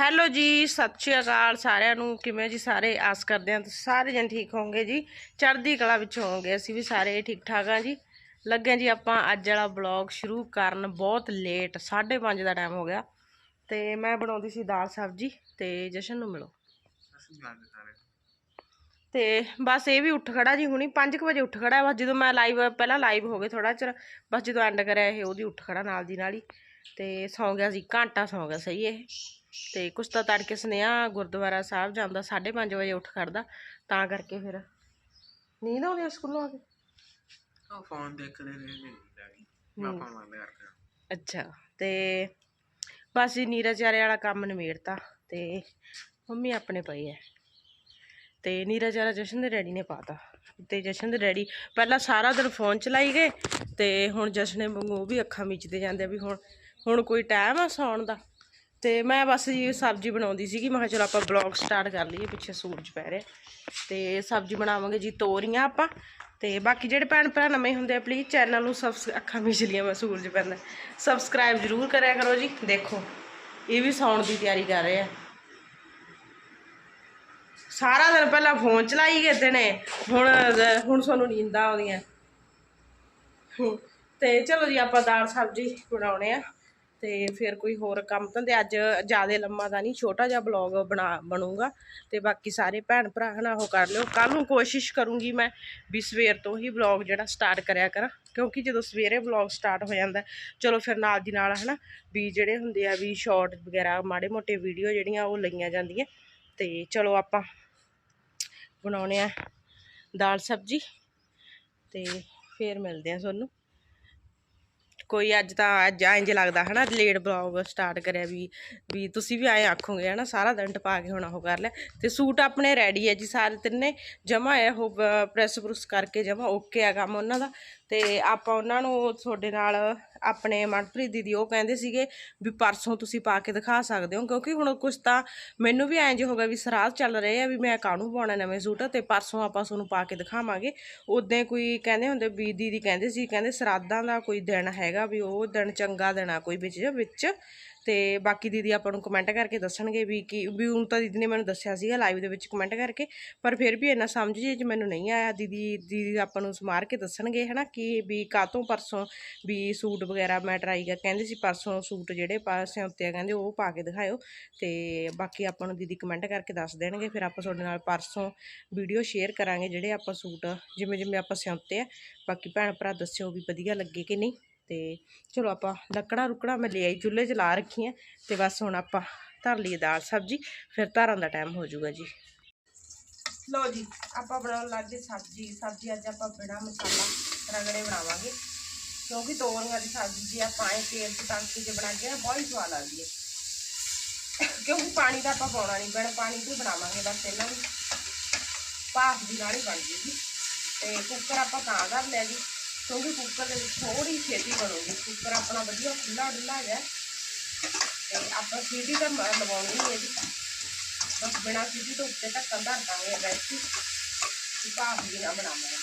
Hello ਜੀ ਸਤਿ ਸ਼੍ਰੀ ਅਕਾਲ ਸਾਰਿਆਂ ਨੂੰ। ਕਿਵੇਂ ਜੀ ਸਾਰੇ? ਆਸ ਕਰਦੇ ਹਾਂ ਤੁਸੀਂ ਸਾਰੇ ਜਣ ਠੀਕ ਹੋਵੋਗੇ ਜੀ। ਚੜ੍ਹਦੀ ਕਲਾ ਵਿੱਚ ਹੋਵੋਗੇ ਅਸੀਂ ਵੀ ਸਾਰੇ ਠੀਕ ਠਾਕ ਹਾਂ ਜੀ। ਲੱਗੇ ਜੀ ਆਪਾਂ ਅੱਜ ਵਾਲਾ ਬਲੌਗ ਸ਼ੁਰੂ ਕਰਨ ਬਹੁਤ ਲੇਟ 5:30 ਦਾ ਟਾਈਮ ਹੋ ਗਿਆ। ਤੇ ਮੈਂ ਬਣਾਉਂਦੀ ਸੀ ਦਾਲ ਸਬਜੀ ਤੇ ਜਸ਼ਨ ਨੂੰ ਮਿਲੋ। ਤੇ ਬਸ ਇਹ ਵੀ ਉੱਠ ਖੜਾ ਜੀ ਹੁਣੀ 5 ਵਜੇ ਉੱਠ ਖੜਾ। ਬਸ ਜਦੋਂ ਮੈਂ ਲਾਈਵ ਪਹਿਲਾਂ ਲਾਈਵ ਹੋ ਗਏ ਥੋੜਾ ਚਿਰ ਬਸ ਜਦੋਂ ਐਂਡ ਕਰਿਆ ਇਹ ਉਹਦੀ ਉੱਠ ਖੜਾ ਨਾਲ ਦੀ ਨਾਲ ਹੀ। ਤੇ ਸੌਂ ਗਿਆ ਸੀ ਘੰਟਾ ਸੌਂ ਗਿਆ ਸਹੀ ਇਹ। ਤੇ ਕੁਛ ਤਾਂ ਤੜਕੇ ਸੁਨੇਹਾ ਗੁਰਦੁਆਰਾ ਸਾਹਿਬ ਜਾਂਦਾ 5:30 ਵਜੇ ਉੱਠ ਖੜਦਾ ਤਾਂ ਕਰਕੇ ਫਿਰ ਨੀਂਦ ਆਉਂਦੀ ਆ ਸਕੂਲੋਂ ਆ ਕੇ? ਉਹ ਫੋਨ ਦੇਖਦੇ ਰਹੇ ਨੇ ਪਾਪਾ ਮੰਨ ਲਿਆ ਕਰ ਅੱਛਾ ਤੇ ਬਸ ਜੀ ਨੀਰਜ ਚਾਰੇ ਵਾਲਾ ਕੰਮ ਨਿਮੇੜਤਾ ਤੇ ਮੰਮੀ ਆਪਣੇ ਪਈ ਐ। ਤੇ ਨੀਰਜ ਚਾਰਾ ਜਸ਼ਨ ਦੇ ਡੈਡੀ ਨੇ ਪਾਤਾ। ਤੇ ਜਸ਼ਨ ਦੇ ਡੈਡੀ ਪਹਿਲਾਂ ਸਾਰਾ ਦਿਨ ਫੋਨ ਚਲਾਈ ਗਏ ਤੇ ਹੁਣ ਜਸ਼ਨ ਵਾਂਗੂ ਉਹ ਵੀ ਅੱਖਾਂ ਮੀਚਦੇ ਜਾਂਦੇ ਆ ਵੀ ਹੁਣ ਹੁਣ ਕੋਈ ਟਾਈਮ ਆ ਸੌਣ ਦਾ। ਤੇ ਮੈਂ ਬਸ ਜੀ ਸਬਜ਼ੀ ਬਣਾਉਂਦੀ ਸੀਗੀ। ਮੈਂ ਕਿਹਾ ਚਲੋ ਆਪਾਂ ਬਲੌਗ ਸਟਾਰਟ ਕਰ ਲਈਏ, ਪਿੱਛੇ ਸੂਰਜ ਪੈ ਰਿਹਾ। ਤੇ ਸਬਜ਼ੀ ਬਣਾਵਾਂਗੇ ਜੀ ਤੋਰੀਆਂ ਆਪਾਂ। ਤੇ ਬਾਕੀ ਜਿਹੜੇ ਭੈਣ ਭਰਾ ਨਵੇਂ ਹੁੰਦੇ ਆ ਪਲੀਜ਼ ਚੈਨਲ ਨੂੰ ਸਬਸ ਅੱਖਾਂ ਵਿੱਚ ਲੀਆਂ ਮੈਂ ਸੂਰਜ ਪੈਂਦਾ। ਸਬਸਕ੍ਰਾਈਬ ਜ਼ਰੂਰ ਕਰਿਆ ਕਰੋ ਜੀ। ਦੇਖੋ, ਇਹ ਵੀ ਸੌਣ ਦੀ ਤਿਆਰੀ ਕਰ ਰਹੇ ਆ। ਸਾਰਾ ਦਿਨ ਪਹਿਲਾਂ ਫੋਨ ਚਲਾਈ ਗਏ ਤੇ ਨੇ। ਹੁਣ ਹੁਣ ਸਾਨੂੰ ਨੀਂਦਾਂ ਆਉਂਦੀਆਂ। ਤੇ ਚਲੋ ਜੀ ਆਪਾਂ ਦਾਲ ਸਬਜ਼ੀ ਬਣਾਉਣੇ ਆ। ਤੇ ਫਿਰ ਕੋਈ ਹੋਰ ਕੰਮ ਧੰਦੇ ਅੱਜ ਜ਼ਿਆਦਾ ਲੰਮਾ ਦਾ ਨਹੀਂ, ਛੋਟਾ ਜਿਹਾ ਬਲੌਗ ਬਣਾ, ਬਣੂਗਾ। ਤੇ ਬਾਕੀ ਸਾਰੇ ਭੈਣ ਭਰਾ ਹਨਾ, ਉਹ ਕਰ ਲਿਓ। ਕੱਲ ਨੂੰ ਕੋਸ਼ਿਸ਼ ਕਰੂੰਗੀ ਮੈਂ ਵੀ ਸਵੇਰ ਤੋਂ ਹੀ ਬਲੌਗ ਜਿਹੜਾ ਸਟਾਰਟ ਕਰਿਆ ਕਰਾਂ, ਕਿਉਂਕਿ ਜਦੋਂ ਸਵੇਰੇ ਬਲੌਗ ਸਟਾਰਟ ਹੋ ਜਾਂਦਾ, ਚਲੋ ਫਿਰ ਨਾਲ ਦੀ ਨਾਲ ਹਨਾ, ਵੀ ਜਿਹੜੇ ਹੁੰਦੇ ਆ ਵੀ ਸ਼ਾਰਟ ਵਗੈਰਾ, ਮਾੜੇ ਮੋਟੇ ਵੀਡੀਓ ਜਿਹੜੀਆਂ ਉਹ ਲਈਆਂ ਜਾਂਦੀਆਂ। ਤੇ ਚਲੋ ਆਪਾਂ ਬਣਾਉਣੇ ਆ ਦਾਲ ਸਬਜੀ, ਤੇ ਫੇਰ ਮਿਲਦੇ ਆ ਤੁਹਾਨੂੰ। ਕੋਈ ਅੱਜ ਤਾਂ ਅੱਜ ਇੰਜ ਲੱਗਦਾ ਹਨਾ ਲੇਟ ਬਲੌਗ ਸਟਾਰਟ ਕਰਿਆ ਵੀ ਵੀ ਤੁਸੀਂ ਵੀ ਆਏ ਆਖੋਗੇ ਹਨਾ, ਸਾਰਾ ਦਿਨ ਟਪਾ ਕੇ ਹੁਣ ਉਹ ਕਰ ਲੈ ਤੇ ਸੂਟ ਆਪਣੇ ਰੈਡੀ ਹੈ ਜੀ, ਸਾਰੇ ਤਿੰਨੇ ਜਮਾ ਹੈ ਉਹ ਪ੍ਰੈਸ ਪ੍ਰੁਸ ਕਰਕੇ ਜਮਾ ਓਕੇ ਆ ਕੰਮ ਉਹਨਾਂ ਦਾ। ਤੇ ਆਪਾਂ ਉਹਨਾਂ ਨੂੰ ਤੁਹਾਡੇ ਨਾਲ ਆਪਣੇ ਮਨਪ੍ਰੀਤ ਦੀਦੀ, ਉਹ ਕਹਿੰਦੇ ਸੀਗੇ ਵੀ ਪਰਸੋਂ ਤੁਸੀਂ ਪਾ ਕੇ ਦਿਖਾ ਸਕਦੇ ਹੋ, ਕਿਉਂਕਿ ਹੁਣ ਕੁਝ ਤਾਂ ਮੈਨੂੰ ਵੀ ਐਂ ਜੇ ਹੋ ਗਿਆ ਵੀ ਸਰਾਧ ਚੱਲ ਰਹੇ ਆ ਵੀ ਮੈਂ ਕਾਹਨੂੰ ਪਾਉਣਾ ਨਵੇਂ ਸੂਟ, ਤੇ ਪਰਸੋਂ ਆਪਾਂ ਤੁਹਾਨੂੰ ਪਾ ਕੇ ਦਿਖਾਵਾਂਗੇ। ਉਦੋਂ ਕੋਈ ਕਹਿੰਦੇ ਹੁੰਦੇ, ਵੀ ਦੀਦੀ ਕਹਿੰਦੇ ਸੀ, ਕਹਿੰਦੇ ਸਰਾਧਾਂ ਦਾ ਕੋਈ ਦਿਨ ਹੈਗਾ ਵੀ ਉਹ ਦਿਨ ਚੰਗਾ ਦਿਨ ਆ, ਕੋਈ ਵਿੱਚ ਵਿੱਚ ਤੇ ਬਾਕੀ ਦੀਦੀ ਆਪਾਂ ਨੂੰ ਕਮੈਂਟ ਕਰਕੇ ਦੱਸਣਗੇ ਵੀ ਕੀ, ਵੀ ਹੁਣ ਤਾਂ ਦੀਦੀ ਨੇ ਮੈਨੂੰ ਦੱਸਿਆ ਸੀਗਾ ਲਾਈਵ ਦੇ ਵਿੱਚ ਕਮੈਂਟ ਕਰਕੇ, ਪਰ ਫਿਰ ਵੀ ਇੰਨਾ ਸਮਝ ਜੇ ਮੈਨੂੰ ਨਹੀਂ ਆਇਆ, ਦੀਦੀ ਦੀਦੀ ਆਪਾਂ ਨੂੰ ਸਮਾਰ ਕੇ ਦੱਸਣਗੇ, ਹਨਾ, ਕਿ ਵੀ ਕਾਤੋਂ ਪਰਸੋਂ ਵੀ ਸੂਟ ਵਗੈਰਾ ਮੈਂ ਟਰਾਈ ਕਰ, ਕਹਿੰਦੇ ਸੀ ਪਰਸੋਂ ਸੂਟ ਜਿਹੜੇ ਪਾਸੇ ਉੱਤੇ ਆ, ਕਹਿੰਦੇ ਉਹ ਪਾ ਕੇ ਦਿਖਾਇਓ, ਤੇ ਬਾਕੀ ਆਪਾਂ ਨੂੰ ਦੀਦੀ ਕਮੈਂਟ ਕਰਕੇ ਦੱਸ ਦੇਣਗੇ, ਫਿਰ ਆਪਾਂ ਤੁਹਾਡੇ ਨਾਲ ਪਰਸੋਂ ਵੀਡੀਓ ਸ਼ੇਅਰ ਕਰਾਂਗੇ ਜਿਹੜੇ ਆਪਾਂ ਸੂਟ ਜਿਵੇਂ ਜਿਵੇਂ ਆਪਾਂ ਸਿਉਂਤੇ ਆ, ਬਾਕੀ ਭੈਣ ਭਰਾ ਦੱਸਿਓ ਵੀ ਵਧੀਆ ਲੱਗੇ ਕਿ ਨਹੀਂ। ਤੇ ਚਲੋ ਆਪਾਂ ਲੱਕੜਾਂ ਰੁਕੜਾ ਮੈਂ ਲੈ ਆਈ, ਚੁੱਲ੍ਹੇ 'ਚ ਲਾ ਰੱਖੀਆਂ ਤੇ ਬਸ ਹੁਣ ਆਪਾਂ ਧਰ ਲਈਏ ਦਾਲ ਸਬਜੀ, ਫਿਰ ਧਰਨ ਦਾ ਟਾਈਮ ਹੋ ਜਾਊਗਾ ਜੀ। ਲਓ ਜੀ, ਆਪਾਂ ਬਣਾਉਣ ਲੱਗ ਗਏ ਸਬਜੀ ਸਬਜੀ ਅੱਜ ਆਪਾਂ ਬਿਨਾ ਮਸਾਲਾ ਰਗੜੇ ਬਣਾਵਾਂਗੇ, ਕਿਉਂਕਿ ਤੋਰੀਆਂ ਦੀ ਸਬਜ਼ੀ ਜੀ ਆਪਾਂ ਇਹ ਤੇਲ 'ਚ ਤੜਕੇ 'ਚ ਬਣਾ ਕੇ ਬਹੁਤ ਹੀ ਸਵਾਦ ਆਉਂਦੀ ਹੈ। ਕਿਉਂਕਿ ਪਾਣੀ ਤਾਂ ਆਪਾਂ ਪਾਉਣਾ ਨਹੀਂ ਪੈਣਾ ਪਾਣੀ ਤੋਂ ਬਣਾਵਾਂਗੇ, ਬਸ ਇਹਨਾਂ ਨੂੰ ਭਾਫ ਦੀ ਨਾਲ ਹੀ ਬਣ ਜੂਗੀ। ਤੇ ਕੁੱਕਰ ਆਪਾਂ ਤਾਂ ਧਰ ਲਿਆ ਜੀ। ਕਿਉਂਕਿ ਕੁੱਕਰ ਦੇ ਵਿੱਚ ਥੋੜੀ ਛੇਤੀ ਬਣੂਗੀ। ਕੁੱਕਰ ਆਪਣਾ ਵਧੀਆ ਖੁੱਲਾ ਡੁੱਲਾ ਹੈ ਤੇ ਆਪਾਂ ਸੀਟੀ ਤਾਂ ਮ- ਲਵਾਉਣੀ ਨਹੀਂ ਹੈ ਜੀ ਬਸ ਬਿਨਾਂ ਸੀਟੀ ਤੋਂ ਉੱਤੇ ਢੱਕਣ ਧਰ ਦਾਂਗੇ ਵੈਸੇ ਹੀ ਭਾਫ ਦੀ ਨਾਲ ਬਣਾਵਾਂਗੇ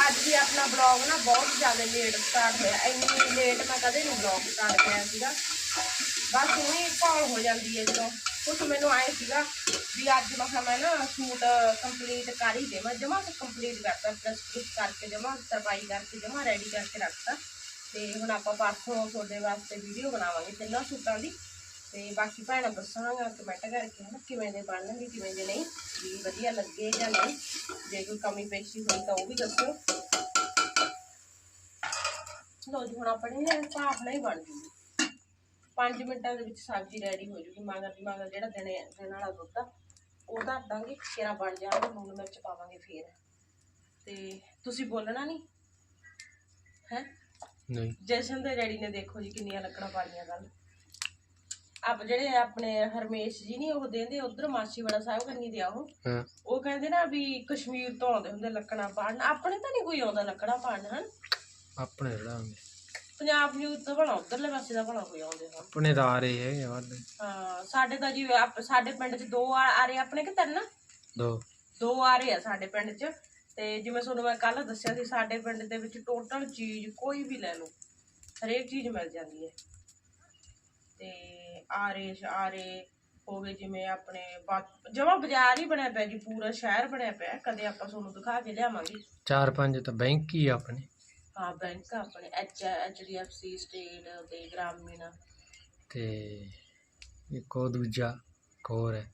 ਅੱਜ ਵੀ ਆਪਣਾ ਬਲੌਗ ਨਾ ਬਹੁਤ ਜ਼ਿਆਦਾ ਲੇਟ ਸਟਾਰਟ ਹੋਇਆ। ਇੰਨੀ ਲੇਟ ਮੈਂ ਕਦੇ ਨਹੀਂ ਬਲੌਗ ਸਟਾਰਟ ਕਰਿਆ ਸੀਗਾ। ਬਸ ਉਹੀ ਕਾਲ ਹੋ ਜਾਂਦੀ ਹੈ ਜਦੋਂ ਕੁਛ ਮੈਨੂੰ ਆਏ ਸੀਗਾ ਵੀ ਅੱਜ ਮੈਂ ਮੈਂ ਨਾ ਸ਼ੂਟ ਕੰਪਲੀਟ ਕਰ ਹੀ ਦੇਵਾਂ, ਜਮਾ ਕੰਪਲੀਟ ਕਰਤਾ ਪ੍ਰੈਸ ਪ੍ਰੂਸ ਕਰਕੇ ਜਮਾ, ਤਰਪਾਈ ਕਰਕੇ ਜਮਾ ਰੈਡੀ ਕਰਕੇ ਰੱਖਤਾ। ਤੇ ਹੁਣ ਆਪਾਂ ਪਰਸੋਂ ਤੁਹਾਡੇ ਵਾਸਤੇ ਵੀਡੀਓ ਬਣਾਵਾਂਗੇ ਤਿੰਨਾਂ ਸੂਟਾਂ ਦੀ। ਤੇ ਬਾਕੀ ਭੈਣਾਂ ਦੱਸਣਗੇ ਕਮੈਂਟ ਕਰਕੇ ਹਨਾ, ਕਿਵੇਂ ਦੇ ਬਣਨਗੇ, ਕਿਵੇਂ ਦੇ ਨਹੀਂ, ਵੀ ਵਧੀਆ ਲੱਗੇ ਜਾਂ ਨਹੀਂ। ਜੇ ਕੋਈ ਕਮੀ ਪੇਸ਼ੀ ਹੋਈ ਤਾਂ ਉਹ ਵੀ ਦੱਸਿਓ ਲੋ ਜੀ, ਹੁਣ ਆਪਣੇ ਨੇ ਭਾਪ ਨਹੀਂ ਬਣ ਜੂਗੀ 5 ਮਿੰਟਾਂ ਦੇ ਵਿੱਚ ਸਬਜ਼ੀ ਰੈਡੀ ਹੋ ਜੂਗੀ ਮਗਰ ਦੀ ਮਗਰ ਜਿਹੜਾ ਦਿਨੇ ਦਿਨ ਵਾਲਾ ਦੁੱਧ ਆ ਉਹ ਧਰ ਦਾਂਗੇ ਕਿਹੜਾ ਬਣ ਜਾਵੇ ਲੂਣ ਮਿਰਚ ਪਾਵਾਂਗੇ ਫੇਰ। ਤੇ ਤੁਸੀਂ ਬੋਲਣਾ ਨਹੀਂ ਹੈ? ਨਹੀਂ। ਜਸ਼ਨ ਦੇ ਡੈਡੀ ਨੇ ਦੇਖੋ ਜੀ ਕਿੰਨੀਆਂ ਲੱਕੜਾਂ ਪਾਲੀਆਂ ਕੱਲ ਆਪ ਜਿਹੜੇ ਆਪਣੇ ਹਰਮੇਸ਼ ਜੀ ਨਹੀਂ ਉਹ ਦੇਂਦੇ ਉਧਰ ਮਾਸੀ ਵਾਲਾ ਸਾਹਿਬ ਕੰਨੀ ਦੇ ਆ ਉਹ। ਹਾਂ। ਉਹ ਕਹਿੰਦੇ ਨਾ ਵੀ ਕਸ਼ਮੀਰ ਤੋਂ ਆਉਂਦੇ ਹੁੰਦੇ ਲੱਕੜਾਂ ਪਾੜਨ। ਆਪਣੇ ਤਾਂ ਨਹੀਂ ਕੋਈ ਆਉਂਦਾ ਲੱਕੜਾਂ ਪਾੜਨ ਹਨ? ਆਪਣੇ ਰੜਾਂਗੇ ਪੰਜਾਬ ਨੂੰ ਤਾਂ ਭਲਾ ਉਧਰਲੇ ਪਾਸੇ ਦਾ ਭਲਾ ਕੋਈ ਆਉਂਦੇ ਹਨ ਆਪਣੇ ਰਾਰੇ ਹੈਗੇ ਵੱਧ। ਹਾਂ ਸਾਡੇ ਤਾਂ ਜੀ ਆਪ- ਸਾਡੇ ਪਿੰਡ 'ਚ ਦੋ ਆ ਆ ਰਹੇ ਆਪਣੇ ਕਿ ਤਿੰਨ? ਦੋ। ਦੋ ਆ ਰਹੇ ਆ ਸਾਡੇ ਪਿੰਡ 'ਚ। ਤੇ ਜਿਵੇਂ ਤੁਹਾਨੂੰ ਮੈਂ ਕੱਲ ਦੱਸਿਆ ਸੀ ਸਾਡੇ ਪਿੰਡ ਦੇ ਵਿੱਚ ਟੋਟਲ ਚੀਜ਼ ਕੋਈ ਵੀ ਲੈ ਲਓ ਹਰੇਕ ਚੀਜ਼ ਮਿਲ ਜਾਂਦੀ ਹੈ। ਤੇ ਆਰੇ ਆਰੇ ਹੋ ਗਏ ਜਿਵੇਂ ਆਪਣੇ ਜਮਾ ਬਾਜ਼ਾਰ ਹੀ ਬਣਿਆ ਪਿਆ ਜੀ ਪੂਰਾ ਸ਼ਹਿਰ ਬਣਿਆ ਪਿਆ ਕਦੇ ਆਪਾਂ ਤੁਹਾਨੂੰ ਦਿਖਾ ਕੇ ਲਿਆਵਾਂਗੇ। ਚਾਰ ਪੰਜ ਤਾਂ ਬੈਂਕ ਹੀ ਆ ਆਪਣੇ। ਹਾਂ ਬੈਂਕ ਆਪਣੇ H H D F C State ਤੇ ਗ੍ਰਾਮੀਣ। ਤੇ ਇੱਕ ਉਹ ਦੂਜਾ ਇੱਕ ਹੋਰ ਹੈ।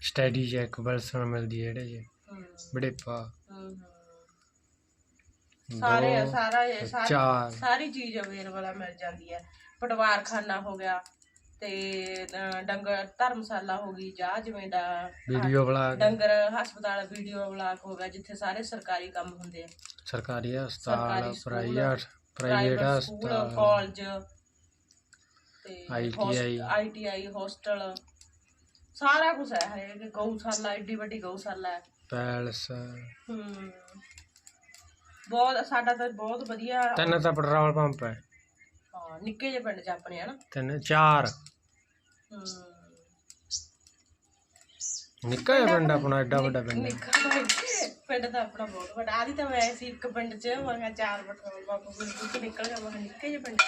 ਸਟੱਡੀ ਚੈੱਕ ਬਲਸਣ ਮਿਲਦੀ ਹੈ ਜਿਹੜੇ ਜੇ ਹਮ, ਬੜੇ ਪਾ ਹਮ, ਹਮ। ਸਾਰੇ ਸਾਰਾ ਇਹ ਸਾਰੀ ਚਾਰ। ਸਾਰੀ ਚੀਜ਼ ਅਵੇਲੇਬਲ ਆ ਮਿਲ ਜਾਂਦੀ ਹੈ। ਪਟਵਾਰ ਖਾਨਾ ਹੋ ਗਿਆ ਤੇ ਅ, ਡੰਗਰ ਧਰਮਸ਼ਾਲਾ ਹੋ ਗਈ ਜਾਂ ਜਿਵੇਂ ਦਾ ਵੀਡੀਓ ਬਣਾ ਡੰਗਰ ਹਸਪਤਾਲ ਵੀਡੀਓ ਬਲਾਕ ਹੋ ਗਿਆ ਜਿੱਥੇ ਸਾਰੇ ਸਰਕਾਰੀ ਕੰਮ ਹੁੰਦੇ ਆ। ਸਰਕਾਰੀ ਹਸਪਤਾਲ school, private private private school ਹਸਪਤਾਲ ਕਾਲਜ ਤੇ ITI ਆਈਟੀਆਈ ਹੋਸਟਲ। ਸਾਰਾ ਕੁਝ ਹੈ ਹਰੇਕ ਗਊਸ਼ਾਲਾ ਏਡੀ ਵੱਡੀ ਗਊਸ਼ਾਲਾ ਹੈ। ਪੈਲਸ। ਹਮ ਬਹੁਤ ਸਾਡਾ ਤਾਂ ਬਹੁਤ ਵਧੀਆ ਤਿੰਨ ਤਾਂ ਪੈਟਰੋਲ ਪੰਪ ਹੈ। ਹਾਂ ਨਿੱਕੇ ਜਿਹੇ ਪਿੰਡ ਚ ਆਪਣੇ ਹਨਾ ਤਿੰਨ ਚਾਰ। ਨਿੱਕਾ ਜਿਹਾ ਪਿੰਡ ਆਪਣਾ ਐਡਾ ਵੱਡਾ ਪਿੰਡ ਹੈ। ਨਿੱਕਾ ਭਾਈ ਪਿੰਡ ਤਾਂ ਆਪਣਾ ਬਹੁਤ ਵੱਡਾ। ਆਦੀ ਤਾਂ ਵੈਸੇ ਸੀ ਇੱਕ ਪਿੰਡ ਚ ਮੈਂ ਕਿਹਾ ਚਾਰ ਪੈਟਰੋਲ ਪੰਪ ਬਿਲਕੁਲ ਨਿਕਲ ਗਿਆ ਮੈਂ ਕਿਹਾ ਨਿੱਕੇ ਜਿਹੇ ਪਿੰਡ ਚ।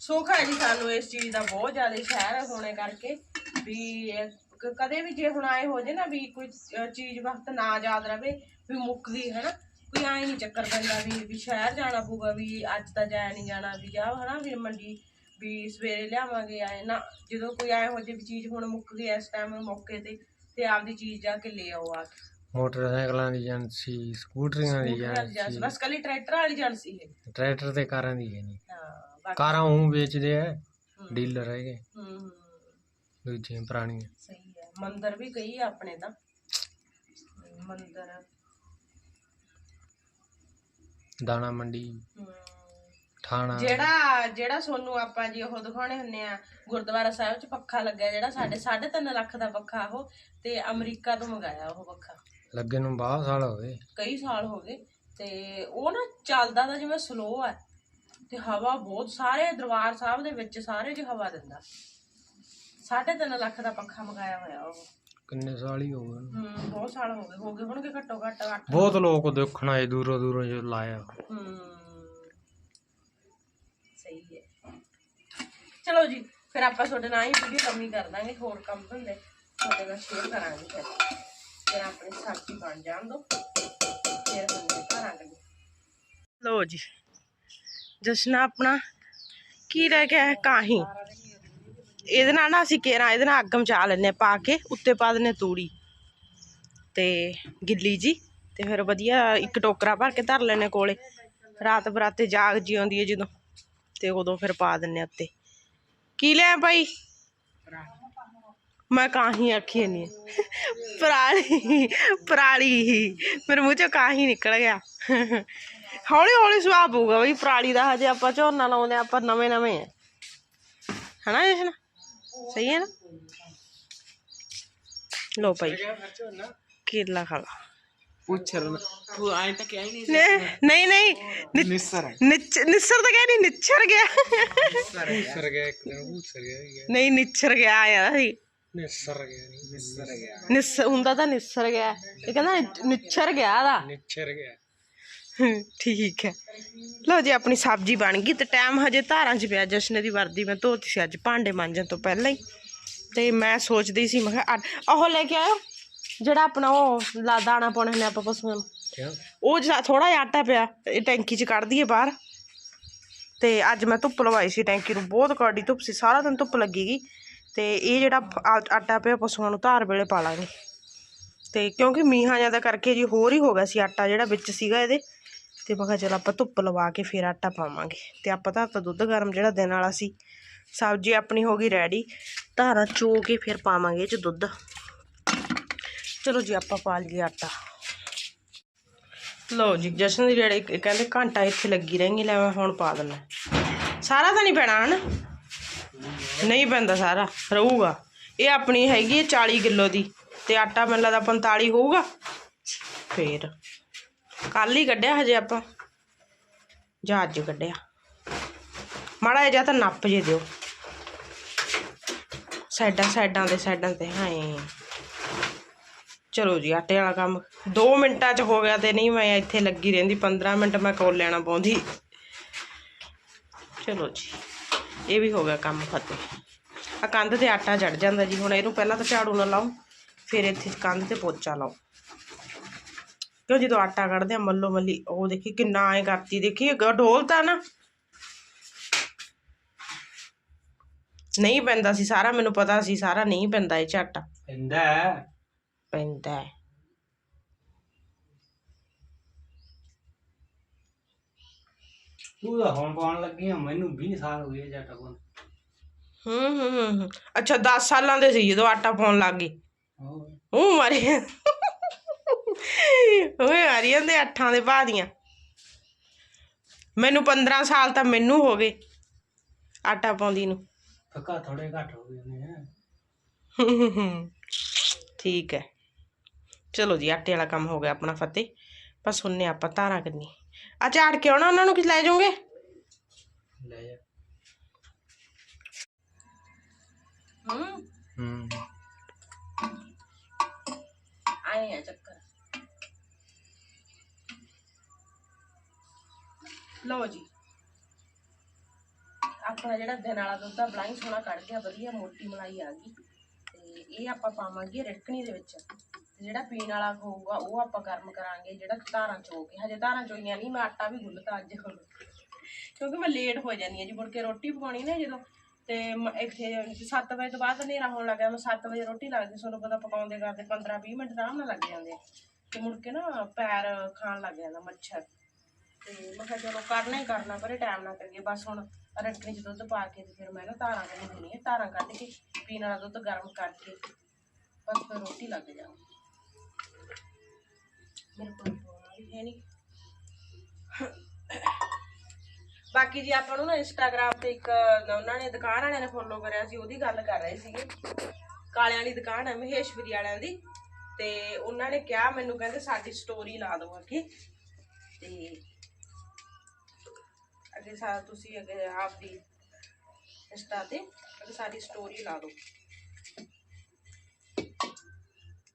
ਸੁੱਖ ਹੈ ਜੀ ਸਾਨੂੰ ਇਸ ਚੀਜ਼ ਦਾ ਬਹੁਤ ਜ਼ਿਆਦਾ ਸ਼ਹਿਰ ਹੋਣੇ ਕਰਕੇ ਵੀ ਇਹ ਕ- ਕਦੇ ਵੀ ਜੇ ਹੁਣ ਆਏ ਹੋ ਜੇ ਨਾ ਵੀ ਕੋਈ ਅ, ਚੀਜ਼ ਵਕਤ ਨਾ ਯਾਦ ਰਵੇ ਵੀ ਮੁੱਕਦੀ ਹੈ ਨਾ। ਕੋਈ ਆਏ ਨਹੀਂ ਚੱਕਰ ਪੈਂਦਾ ਵੀ ਵੀ ਸ਼ਹਿਰ ਜਾਣਾ ਪਊਗਾ ਵੀ ਅੱਜ ਤਾਂ ਜਾਇਆ ਨਹੀਂ ਜਾਣਾ ਵੀ ਜਾ ਹਨਾ ਵੀ ਮੰਡੀ ਵੀ ਸਵੇਰੇ ਲਿਆਵਾਂਗੇ ਆਏ ਨਾ ਜਦੋਂ ਕੋਈ ਆਏ ਹੋ ਜੇ ਵੀ ਚੀਜ਼ ਹੁਣ ਮੁੱਕ ਗਈ ਇਸ ਟਾਈਮ ਮੌਕੇ ਤੇ ਤੇ ਆਪਦੀ ਚੀਜ਼ ਜਾ ਕੇ ਲੈ ਆਓ ਆ ਕੇ। ਮੋਟਰਸਾਈਕਲਾਂ ਦੀ ਏਜੰਸੀ ਸਕੂਟਰੀਆਂ ਦੀ ਏਜੰਸੀ, ਬਸ ਕੱਲੀ ਟਰੈਕਟਰ ਵਾਲੀ ਏਜੰਸੀ ਹੈ ਟਰੈਕਟਰ ਤੇ ਕਾਰਾਂ ਦੀ ਹੈ ਨਹੀਂ ਹਾਂ ਕਾਰਾਂ ਉਹ ਵੇਚਦੇ ਆ ਡੀਲਰ ਹੈਗੇ। ਹਮ, ਹਮ, ਦੂਜੀਆਂ ਪੁਰਾਣੀਆਂ। ਸਹੀ ਹੈ ਮੰਦਰ ਵੀ ਕਈ ਆ ਆਪਣੇ ਤਾਂ। ਮੰਦਰ। ਦਾਣਾ ਮੰਡੀ ਥਾਣਾ। ਜਿਹੜਾ ਜਿਹੜਾ ਸੋਨੂੰ ਆਪਾਂ ਜੀ ਉਹ ਦਿਖਾਉਣੇ ਹੁੰਨੇ ਆ ਗੁਰਦੁਆਰਾ ਸਾਹਿਬ 'ਚ ਪੱਖਾ ਲੱਗਿਆ ਜਿਹੜਾ ਸਾਡੇ 3.5 ਲੱਖ ਦਾ ਪੱਖਾ ਉਹ ਤੇ ਅਮਰੀਕਾ ਤੋਂ ਮੰਗਾਇਆ ਉਹ ਪੱਖਾ। ਲੱਗੇ ਨੂੰ 12 ਸਾਲ ਹੋ ਗਏ ਕਈ ਸਾਲ ਹੋ ਗਏ ਤੇ ਉਹ ਨਾ ਚੱਲਦਾ ਤਾਂ ਜਿਵੇਂ ਸਲੋ ਹੈ ਤੇ ਹਵਾ ਬਹੁਤ ਸਾਰੇ ਦਰਬਾਰ ਸਾਹਿਬ ਦੇ ਵਿੱਚ ਸਾਰੇ 'ਚ ਹਵਾ ਦਿੰਦਾ। 3.5 ਲੱਖ ਦਾ ਪੱਖਾ ਮੰਗਾਇਆ ਹੋਇਆ ਉਹ। ਕਿੰਨੇ ਸਾਲ ਹੀ ਹੋ ਗਏ। ਹੂੰ ਬਹੁਤ ਸਾਲ ਹੋ ਗਏ। ਹੋ ਗਏ ਹੋਣਗੇ ਘੱਟੋ ਘੱਟ 8 ਬਹੁਤ ਲੋਕ ਦੇਖਣ ਆਏ ਦੂਰੋਂ ਦੂਰੋਂ ਜੋ ਲਾਇਆ। ਹੂੰ ਸਹੀ ਹੈ। ਚਲੋ ਜੀ ਫਿਰ ਆਪਾਂ ਤੁਹਾਡੇ ਨਾਲ ਹੀ ਵੀਡੀਓ ਲੰਮੀ ਕਰ ਦਾਂਗੇ ਹੋਰ ਕੰਮ ਧੰਦੇ ਤੁਹਾਡੇ ਨਾਲ ਸ਼ੇਅਰ ਕਰਾਂਗੇ ਫਿਰ। ਫਿਰ ਆਪਣੀ ਸਬਜ਼ੀ ਬਣ ਜਾਣ ਦੋ ਫਿਰ ਹੁੰਦੇ ਕਰਾਂਗੇ ਲੋ ਜੀ ਜਸ਼ਨਾ ਆਪਣਾ ਕੀ ਰਹਿ ਗਿਆ ਹੈ? ਕਾਹੀ। ਇਹਦੇ ਨਾਲ ਨਾ ਅਸੀਂ ਕੇਰਾ ਇਹਦੇ ਨਾਲ ਅੱਗ ਮਚਾ ਲੈਂਦੇ ਆ ਪਾ ਕੇ ਉੱਤੇ ਪਾ ਦਿੰਨੇ ਤੂੜੀ। ਤੇ ਗਿੱਲੀ ਜੀ ਤੇ ਫਿਰ ਵਧੀਆ ਇੱਕ ਟੋਕਰਾ ਭਰ ਕੇ ਧਰ ਲੈਨੇ ਕੋਲੇ। ਰਾਤ ਬਰਾਤੇ ਜਾਗ ਜੀ ਆਉਂਦੀ ਹੈ ਜਦੋਂ ਤੇ ਉਦੋਂ ਫਿਰ ਪਾ ਦਿੰਨੇ ਆ ਉੱਤੇ। ਕੀ ਲੈ ਭਾਈ? ਮੈਂ ਕਾਹੀ ਆਖੀ ਨਹੀਂ ਪਰਾਲੀ ਪਰਾਲੀ ਹੀ। ਮੇਰੇ ਮੂੰਹ ਚੋਂ ਕਾਹੀ ਨਿਕਲ ਗਿਆ। ਹੌਲੀ ਹੌਲੀ ਸੁਭਾਅ ਪਊਗਾ ਬਈ ਪਰਾਲੀ ਦਾ ਹਜੇ ਆਪਾਂ ਝੋਨਾ ਲਾਉਂਦੇ ਹਾਂ, ਆਪਾਂ ਨਵੇਂ ਨਵੇਂ ਆ ਹਨਾ ਜਸ਼ਨ? ਸਹੀ ਹੈ ਨਾ? ਲੋ ਭਾਈ ਕੇਲਾ ਖਾ ਲਾ। ਪੁੱਛ ਰਨ ਤੂੰ ਆਏ ਤਾਂ ਕਿਹਾ ਹੀ ਨਹੀਂ ਨਹੀਂ ਨਿਸਰ ਨਿਸਰ ਤਾਂ ਕਹਿ ਨਹੀਂ ਨਿਛਰ ਗਿਆ। ਸਰ ਗਿਆ। ਨਹੀਂ ਨਿਛਰ ਗਿਆ ਯਾਰ ਸੀ ਨੇ ਸਰ ਗਿਆ ਨਿਸਰ ਗਿਆ। ਨਿਸ ਹੁੰਦਾ ਤਾਂ ਨਿਸਰ ਗਿਆ। ਇਹ ਕਹਿੰਦਾ ਨਿਛਰ ਗਿਆ ਦਾ ਨਿਛਰ ਗਿਆ। ਠੀਕ ਹੈ। ਲਓ ਜੀ ਆਪਣੀ ਸਬਜ਼ੀ ਬਣ ਗਈ ਤੇ ਟਾਈਮ ਹਜੇ ਧਾਰਾਂ 'ਚ ਪਿਆ ਜਸ਼ਨੇ ਦੀ ਵਰਦੀ ਮੈਂ ਧੋਤੀ ਸੀ ਅੱਜ ਭਾਂਡੇ ਮਾਂਜਣ ਤੋਂ ਪਹਿਲਾਂ ਹੀ। ਤੇ ਮੈਂ ਸੋਚਦੀ ਸੀ ਮੈਂ ਕਿਹਾ ਉਹ ਲੈ ਕੇ ਆਇਓ ਜਿਹੜਾ ਆਪਣਾ ਉਹ ਲਾ ਦਾਣਾ ਪਾਉਣੇ ਨੇ ਆਪਾਂ ਪਸ਼ੂਆਂ ਨੂੰ। ਉਹ ਥੋੜਾ ਜਿਹਾ ਆਟਾ ਪਿਆ ਇਹ ਟੈਂਕੀ 'ਚ ਕੱਢ ਦਈਏ ਬਾਹਰ। ਤੇ ਅੱਜ ਮੈਂ ਧੁੱਪ ਲਵਾਈ ਸੀ ਟੈਂਕੀ ਨੂੰ ਬਹੁਤ ਕਾੜੀ ਧੁੱਪ ਸੀ ਸਾਰਾ ਦਿਨ ਧੁੱਪ ਲੱਗੀ ਗਈ। ਤੇ ਇਹ ਜਿਹੜਾ ਆਟਾ ਪਿਆ ਪਸ਼ੂਆਂ ਨੂੰ ਧਾਰ ਵੇਲੇ ਪਾ ਲਾਂਗੇ। ਤੇ ਕਿਉਂਕਿ ਮੀਂਹਾਂ ਜ਼ਿਆਦਾ ਕਰਕੇ ਜੀ ਹੋਰ ਹੀ ਹੋ ਗਿਆ ਸੀ ਆਟਾ ਜਿਹੜਾ ਵਿੱਚ ਸੀਗਾ ਇਹਦੇ। ਤੇ ਮੈਂ ਕਿਹਾ ਚਲ ਆਪਾਂ ਧੁੱਪ ਲਵਾ ਕੇ ਫਿਰ ਆਟਾ ਪਾਵਾਂਗੇ। ਤੇ ਆਪਾਂ ਤਾਂ ਤਾਂ ਦੁੱਧ ਗਰਮ ਜਿਹੜਾ ਦੇਣ ਵਾਲਾ ਸੀ, ਸਬਜ਼ੀ ਆਪਣੀ ਹੋ ਗਈ ਰੈਡੀ ਧਾਰਾਂ ਚੋ ਕੇ ਫਿਰ ਪਾਵਾਂਗੇ ਇਹ ਚ ਦੁੱਧ। ਚਲੋ ਜੀ, ਆਪਾਂ ਪਾ ਲਈਏ ਆਟਾ। ਲਓ ਜੀ, ਜਸ਼ਨ ਦੀ ਜਿਹੜੇ ਕਹਿੰਦੇ ਘੰਟਾ ਇੱਥੇ ਲੱਗੀ ਰਹਿੰਗੀ, ਲੈ ਮੈਂ ਹੁਣ ਪਾ ਦਿੰਦਾ। ਸਾਰਾ ਤਾਂ ਨਹੀਂ ਪੈਣਾ ਹਨ? ਨਹੀਂ ਪੈਂਦਾ ਸਾਰਾ, ਰਹੂਗਾ। ਇਹ ਆਪਣੀ ਹੈਗੀ ਹੈ 40 ਕਿਲੋ ਦੀ, ਤੇ ਆਟਾ ਮੈਨੂੰ ਲੱਗਦਾ 45 ਹੋਊਗਾ। ਫੇਰ। ਕੱਲ ਹੀ ਕੱਢਿਆ ਹਜੇ ਆਪਾਂ। ਜਾਂ ਅੱਜ ਕੱਢਿਆ। ਮਾੜਾ ਜਿਹਾ ਤਾਂ ਨੱਪ ਜੇ ਦਿਓ। ਸਾਈਡਾਂ ਸਾਈਡਾਂ ਦੇ, ਸਾਈਡਾਂ ਤੇ, ਹਾਂ ਚਲੋ ਜੀ, ਆਟੇ ਵਾਲਾ ਕੰਮ। 2 ਮਿੰਟਾਂ 'ਚ ਹੋ ਗਿਆ ਤੇ ਨਹੀਂ ਮੈਂ ਇੱਥੇ ਲੱਗੀ ਰਹਿੰਦੀ 15 ਮਿੰਟ ਮੈਂ ਕੋਲ ਲੈਣਾ ਪਾਉਂਦੀ। ਚਲੋ ਜੀ, ਇਹ ਵੀ ਹੋ ਗਿਆ ਕੰਮ ਫਤਿਹ ਆ ਕੰਧ ਤੇ ਆਟਾ ਚੜ ਜਾਂਦਾ ਜੀ, ਹੁਣ ਇਹਨੂੰ ਪਹਿਲਾਂ ਤਾਂ ਝਾੜੂ ਨਾਲ ਲਾਓ, ਫਿਰ ਇੱਥੇ ਕੰਧ ਤੇ ਪੋਚਾ ਲਾਓ। ਕਿਉਂ ਜਦੋਂ ਆਟਾ ਕੱਢਦੇ ਆ ਮੱਲੋ ਮੱਲੀ ਉਹ ਦੇਖੀ ਕਿੰਨਾ ਐ ਕਰਤੀ ਦੇਖੀ ਡੋਲਤਾ ਨਾ। ਨਹੀਂ ਪੈਂਦਾ ਸੀ ਸਾਰਾ ਮੈਨੂੰ ਪਤਾ ਸੀ ਸਾਰਾ ਨਹੀਂ ਪੈਂਦਾ ਇਹ ਆਟਾ ਪੈਂਦਾ। ਪੈਂਦਾ। ਤੂੰ ਤਾਂ ਹੁਣ ਪਾਉਣ ਲੱਗੀ ਆ ਮੈਨੂੰ 20 ਸਾਲ ਹੋ ਗਏ ਜੱਟ ਕੋਲ ਹੂੰ ਹੂੰ ਅੱਛਾ 10 ਸਾਲਾਂ ਦੇ ਸੀ ਜਦੋਂ ਆਟਾ ਪਾਉਣ ਲੱਗ ਉਹ ਮਾਰੇ। ਓਏ ਆ ਰਹੀਆਂ ਦੇ ਅੱਠਾਂ ਦੇ ਬਾਦੀਆਂ ਮੈਨੂੰ 15 ਸਾਲ ਤਾਂ ਮੈਨੂੰ ਹੋ ਗਏ ਆਟਾ ਪਾਉਂਦੀ ਨੂੰ। ਫੱਕਾ ਥੋੜੇ ਘੱਟ ਹੋ ਗਏ ਨੇ ਠੀਕ ਹੈ। ਚਲੋ ਜੀ ਆਟੇ ਵਾਲਾ ਕੰਮ ਹੋ ਗਿਆ ਆਪਣਾ ਫਤਿਹ। ਬਸ ਹੁੰਨੇ ਆਪਾਂ ਧਾਰਾਂ ਕਰਨੀ ਆ ਝਾੜ ਕੇ ਆਉਣਾ ਉਹਨਾਂ ਨੂੰ ਕਿ ਲੈ ਜਾਓਗੇ? ਲੈ ਜਾ। ਹੂੰ। ਹੂੰ। ਆਏ ਆ ਚੱਕਰ। ਲਓ ਜੀ। ਆਪਣਾ ਜਿਹੜਾ ਦਿਨ ਵਾਲਾ ਦੁੱਧ ਆ, ਬਲਾਈ ਸੋਹਣਾ ਕੱਢ ਗਿਆ ਵਧੀਆ ਮੋਟੀ ਮਲਾਈ ਆ ਗਈ। ਤੇ ਇਹ ਆਪਾਂ ਪਾਵਾਂਗੇ ਰਿੜਕਣੀ ਦੇ ਵਿੱਚ। ਤੇ ਜਿਹੜਾ ਪੀਣ ਵਾਲਾ ਹੋਊਗਾ, ਉਹ ਆਪਾਂ ਗਰਮ ਕਰਾਂਗੇ, ਜਿਹੜਾ ਧਾਰਾਂ ਚੋ ਕੇ ਹਜੇ ਧਾਰਾਂ ਚੋਈਆਂ ਨਹੀਂ, ਮੈਂ ਆਟਾ ਵੀ ਗੁੰਨਤਾ ਅੱਜ ਹੁਣ। ਕਿਉਂਕਿ ਮੈਂ ਲੇਟ ਹੋ ਜਾਂਦੀ ਹਾਂ ਜੀ, ਮੁੜ ਕੇ ਰੋਟੀ ਪਕਾਉਣੀ ਨਾ ਜਦੋਂ। ਤੇ ਮ- ਇੱਥੇ 7 ਵਜੇ ਤੋਂ ਬਾਅਦ ਹਨੇਰਾ ਹੋਣ ਲੱਗਾ ਮੈਂ 7 ਵਜੇ ਰੋਟੀ ਲੱਗਦੀ ਤੁਹਾਨੂੰ ਪਤਾ ਪਕਾਉਂਦੇ ਕਰਦੇ 15 20 ਮਿੰਟ ਆਰਾਮ ਨਾਲ ਲੱਗ ਜਾਂਦੇ ਆ। ਤੇ ਮੁੜ ਕੇ ਨਾ ਪੈਰ ਖਾਣ ਲੱਗ ਜਾਂਦਾ ਮੱਛਰ। ਤੇ ਮੈਂ ਕਿਹਾ ਚਲੋ ਕਰਨਾ ਹੀ ਕਰਨਾ, ਪਰ ਟਾਈਮ ਨਾ ਕਰੀਏ। ਬਸ ਹੁਣ ਰੱਖਣੀ ਚ ਦੁੱਧ ਪਾ ਕੇ ਤੇ ਫਿਰ ਮੈਂ ਨਾ ਧਾਰਾਂ ਕੱਢ ਦੇਣੀ ਹੈ ਧਾਰਾਂ ਕੱਢ ਕੇ, ਪੀਣ ਵਾਲਾ ਦੁੱਧ ਗਰਮ ਕਰਕੇ। ਬਸ ਫਿਰ ਰੋਟੀ ਲੱਗ ਜਾਊ ਮੇਰੇ ਕੋਲ ਵੀ ਹੈ ਨਹੀਂ ਬਾਕੀ ਜੀ ਆਪਾਂ ਨੂੰ ਨਾ ਇੰਸਟਾਗ੍ਰam ਤੇ ਇੱਕ, ਉਹਨਾਂ ਨੇ, ਦੁਕਾਨ ਵਾਲਿਆਂ ਨੇ ਫੋਲੋ ਕਰਿਆ ਸੀ, ਉਹਦੀ ਗੱਲ ਕਰ ਰਹੇ ਸੀਗੇ। ਕਾਲਿਆਂ ਵਾਲੀ ਦੁਕਾਨ ਹੈ, ਮਹੇਸ਼ਵਰੀ ਵਾਲਿਆਂ ਦੀ। ਤੇ ਉਹਨਾਂ ਨੇ ਕਿਹਾ, ਮੈਨੂੰ ਕਹਿੰਦੇ ਸਾਡੀ ਸਟੋਰੀ ਲਾ ਦਿਓ ਅੱਗੇ। ਤੇ ਅੱਗੇ ਸਾ ਤੁਸੀਂ ਅੱਗੇ ਆਪਦੀ ਇੰਸਟਾ ਤੇ ਅੱਗੇ ਸਾਡੀ ਸਟੋਰੀ ਲਾ ਦਿਓ।